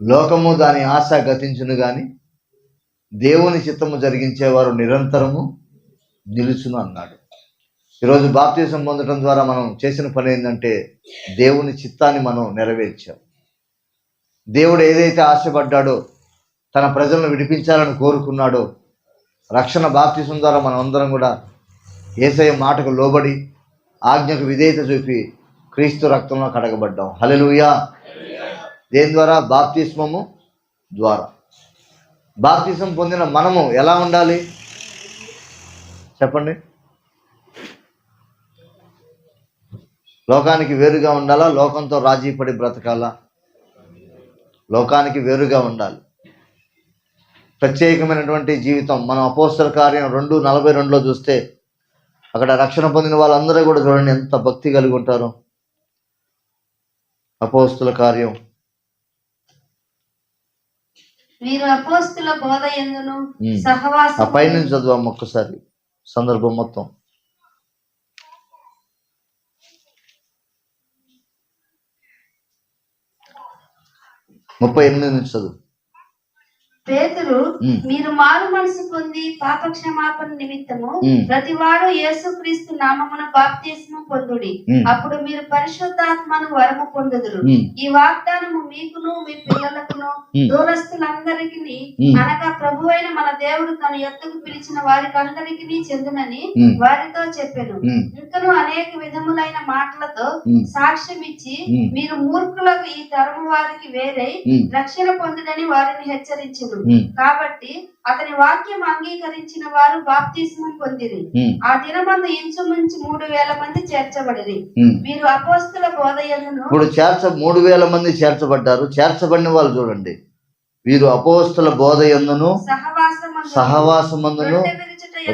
లోకము దాని ఆశ గతించును గాని దేవుని చిత్తము జరిగించేవారు నిరంతరము నిలుచును అన్నాడు. ఈరోజు బాప్తీసం పొందడం ద్వారా మనం చేసిన పని ఏంటంటే దేవుని చిత్తాన్ని మనం నెరవేర్చాం. దేవుడు ఏదైతే ఆశపడ్డాడో తన ప్రజలను విడిపించాలని కోరుకున్నాడో రక్షణ బాప్తీసం ద్వారా మనం అందరం కూడా ఏసయ మాటకు లోబడి ఆజ్ఞకు విధేయత చూపి క్రీస్తు రక్తంలో కడగబడ్డాం. హల్లెలూయా. దేని ద్వారా? బాప్తిస్మము ద్వారా. బాప్తిసం పొందిన మనము ఎలా ఉండాలి? చెప్పండి. లోకానికి వేరుగా ఉండాలా? లోకంతో రాజీ పడి బ్రతకాలా? లోకానికి వేరుగా ఉండాలి. ప్రత్యేకమైనటువంటి జీవితం. మనం అపోస్తల కార్యం రెండు నలభై రెండులో చూస్తే అక్కడ రక్షణ పొందిన వాళ్ళందరూ కూడా చూడండి ఎంత భక్తి కలిగి ఉంటారు. అపోస్తుల కార్యం. మీరు అపోస్తుల బోధ ఎందును సహవాసం పైనుంచి చదువు ఒక్కసారి సందర్భం మొత్తం ముప్పై ఎనిమిది నుంచి చదువు పేతురు. మీరు మారు మనసు పొంది పాప క్షమాపణ నిమిత్తము ఉమ్. ప్రతివాడు యేసుక్రీస్తు నామమున బాప్తిస్ము పొందుడి. అప్పుడు మీరు పరిశుద్ధాత్మను వరము పొందుదురు. ఈ వాగ్దానము మీకును మీ పిల్లలకును. దూరస్తులందరికీ. అనగా ప్రభువైన మన దేవుడు తన ఎత్తుకు పిలిచిన వారికి అందరికీ చెందునని. వారితో చెప్పాను. ఇంకను అనేక విధములైన మాటలతో. సాక్ష్యం ఇచ్చి. మీరు మూర్ఖులకు ఈ తరము వారికి వేరై. రక్షణ పొందుడని వారిని హెచ్చరించును. కాబట్టి అతని వాక్యం అంగీకరించిన వారు బాప్తిస్మం పొందిరి. ఆ దినమందు ఇంచుమించు మూడు వేల మంది చేర్చబడిరి. మీరు అపోస్తుల బోధయందును ఇప్పుడు చేర్చ మూడు వేల మంది చేర్చబడ్డారు చేర్చబడిన వాళ్ళు చూడండి. వీరు అపోస్తుల బోధ ఎందును? సహవాసమందును.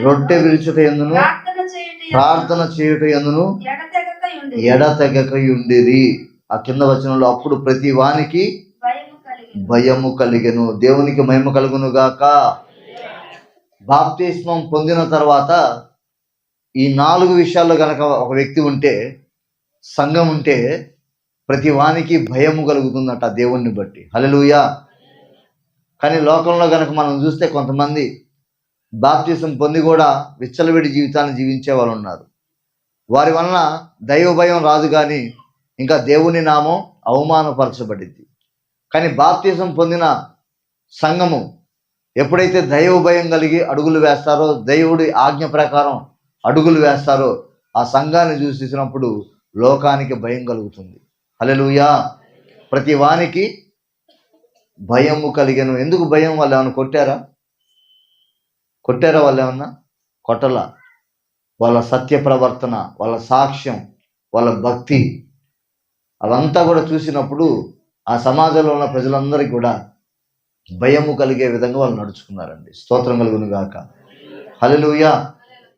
రొట్టె విరుచుట ఎందును? ప్రార్థన చేయుట ఎందును? ఎడతెగక ఉండిరి. ఎడతెగక ఉండేది ఆ కింద వచనంలో అప్పుడు ప్రతి వానికి భయము కలిగెను. దేవునికి మహిమ కలుగును గాక. బాప్తిస్మం పొందిన తర్వాత ఈ నాలుగు విషయాల్లో గనక ఒక వ్యక్తి ఉంటే సంఘం ఉంటే ప్రతి వానికి భయము కలుగుతుందట దేవుణ్ణి బట్టి. హల్లెలూయా. కానీ లోకంలో కనుక మనం చూస్తే కొంతమంది బాప్తీసం పొంది కూడా విచ్చలవిడి జీవితాన్ని జీవించే వాళ్ళు ఉన్నారు. వారి వలన దైవ భయం రాదు కానీ ఇంకా దేవుని నామం అవమానపరచబడింది కానీ బాప్తీసం పొందిన సంఘము ఎప్పుడైతే దైవ భయం కలిగి అడుగులు వేస్తారో దేవుడి ఆజ్ఞ ప్రకారం అడుగులు వేస్తారో ఆ సంఘాన్ని చూసినప్పుడు లోకానికి భయం కలుగుతుంది. అలలుయా ప్రతి వానికి భయము కలిగను. ఎందుకు భయం? వాళ్ళు ఏమైనా కొట్టారా? కొట్టారా వాళ్ళు ఏమన్నా? కొట్టలా. వాళ్ళ సత్య ప్రవర్తన వాళ్ళ సాక్ష్యం వాళ్ళ భక్తి అవంతా కూడా చూసినప్పుడు ఆ సమాజంలో ఉన్న ప్రజలందరికీ కూడా భయము కలిగే విధంగా వాళ్ళు నడుచుకున్నారండి. స్తోత్రం కలుగును గాక. హలలుయా